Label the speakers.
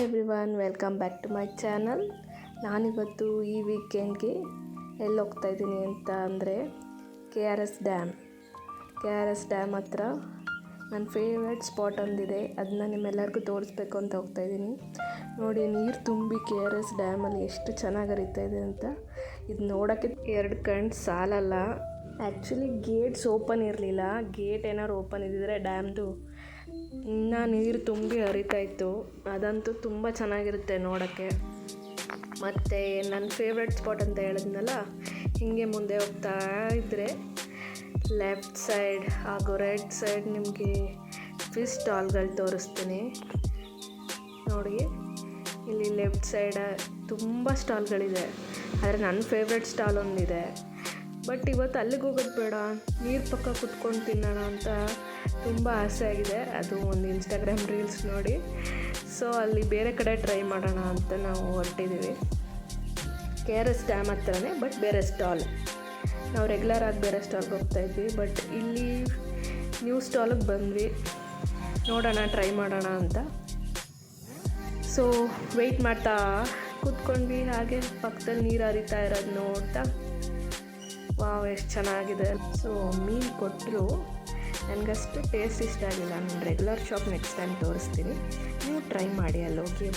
Speaker 1: Hey everyone welcome back to my channel. ನಾನಿವತ್ತು ಈ ವೀಕೆಂಡ್ಗೆ ಎಲ್ಲಿ ಹೋಗ್ತಾ ಇದ್ದೀನಿ ಅಂತ ಅಂದರೆ K R S dam. K R S dam ಹತ್ರ ನನ್ನ ಫೇವ್ರೆಟ್ ಸ್ಪಾಟ್ ಒಂದಿದೆ. ಅದನ್ನ ನಿಮ್ಮೆಲ್ಲರಿಗೂ ತೋರಿಸ್ಬೇಕು ಅಂತ ಹೋಗ್ತಾ ಇದ್ದೀನಿ. ನೋಡಿ, ನೀರು ತುಂಬಿ ಕೆ ಆರ್ ಎಸ್ ಡ್ಯಾಮಲ್ಲಿ ಎಷ್ಟು ಚೆನ್ನಾಗಿ ಹರಿತಾ ಇದೆ ಅಂತ. ಇದು ನೋಡೋಕ್ಕೆ ಎರಡು ಕಣ್ಣು ಸಾಲಲ್ಲ. ಆ್ಯಕ್ಚುಲಿ ಗೇಟ್ಸ್ ಓಪನ್ ಇರಲಿಲ್ಲ. ಗೇಟ್ ಏನಾದ್ರು ಓಪನ್ ಇದ್ದಿದ್ರೆ ಡ್ಯಾಮ್ದು ಇನ್ನು ನೀರು ತುಂಬಿ ಹರಿತಾ ಇತ್ತು ಅದಂತೂ ತುಂಬ ಚೆನ್ನಾಗಿರುತ್ತೆ ನೋಡೋಕ್ಕೆ. ಮತ್ತು ನನ್ನ ಫೇವ್ರೆಟ್ ಸ್ಪಾಟ್ ಅಂತ ಹೇಳಿದ್ನಲ್ಲ, ಹೀಗೆ ಮುಂದೆ ಹೋಗ್ತಾ ಇದ್ದರೆ ಲೆಫ್ಟ್ ಸೈಡ್ ಹಾಗೂ ರೈಟ್ ಸೈಡ್ ನಿಮಗೆ ಫಿಶ್ ಸ್ಟಾಲ್ಗಳು ತೋರಿಸ್ತೀನಿ. ನೋಡಿ, ಇಲ್ಲಿ ಲೆಫ್ಟ್ ಸೈಡ ತುಂಬ ಸ್ಟಾಲ್ಗಳಿದೆ ಆದರೆ ನನ್ನ ಫೇವ್ರೆಟ್ ಸ್ಟಾಲ್ ಒಂದಿದೆ. ಬಟ್ ಇವತ್ತು ಅಲ್ಲಿಗೆ ಹೋಗೋದು ಬೇಡ. ನೀರು ಪಕ್ಕ ಕುತ್ಕೊಂಡು ತಿನ್ನೋಣ ಅಂತ ತುಂಬ ಆಸೆ ಆಗಿದೆ. ಅದು ಒಂದು ಇನ್ಸ್ಟಾಗ್ರಾಮ್ ರೀಲ್ಸ್ ನೋಡಿ. ಸೊ ಅಲ್ಲಿ ಬೇರೆ ಕಡೆ ಟ್ರೈ ಮಾಡೋಣ ಅಂತ ನಾವು ಹೊರಟಿದ್ದೀವಿ. ಕೆ ಆರ್ ಎಸ್ ಡ್ಯಾಮ್ ಹತ್ರನೇ ಬಟ್ ಬೇರೆ ಸ್ಟಾಲ್ ನಾವು ರೆಗ್ಯುಲರ್ ಆಗಿ ಬೇರೆ ಸ್ಟಾಲ್ಗೆ ಹೋಗ್ತಾಯಿದ್ವಿ ಬಟ್ ಇಲ್ಲಿ ನ್ಯೂ ಸ್ಟಾಲಿಗೆ ಬಂದ್ವಿ. ನೋಡೋಣ ಟ್ರೈ ಮಾಡೋಣ ಅಂತ. ಸೊ ವೆಯ್ಟ್ ಮಾಡ್ತಾ ಕೂತ್ಕೊಂಡ್ವಿ. ಹಾಗೆ ಪಕ್ಕದಲ್ಲಿ ನೀರು ಹರಿತಾ ಇರೋದು ನೋಡ್ತಾ ವಾವ್, ಎಷ್ಟು ಚೆನ್ನಾಗಿದೆ. ಸೊ ಮೀನು ಕೊಟ್ಟರು ನನಗಷ್ಟು ಟೇಸ್ಟ್ ಇಷ್ಟ ಆಗಿಲ್ಲ. ನಾನು ರೆಗ್ಯುಲರ್ ಶಾಪ್ ನೆಕ್ಸ್ಟ್ ಟೈಮ್ ತೋರಿಸ್ತೀನಿ. ನೀವು ಟ್ರೈ ಮಾಡಿ ಅಲ್ಲಿ ಹೋಗಿ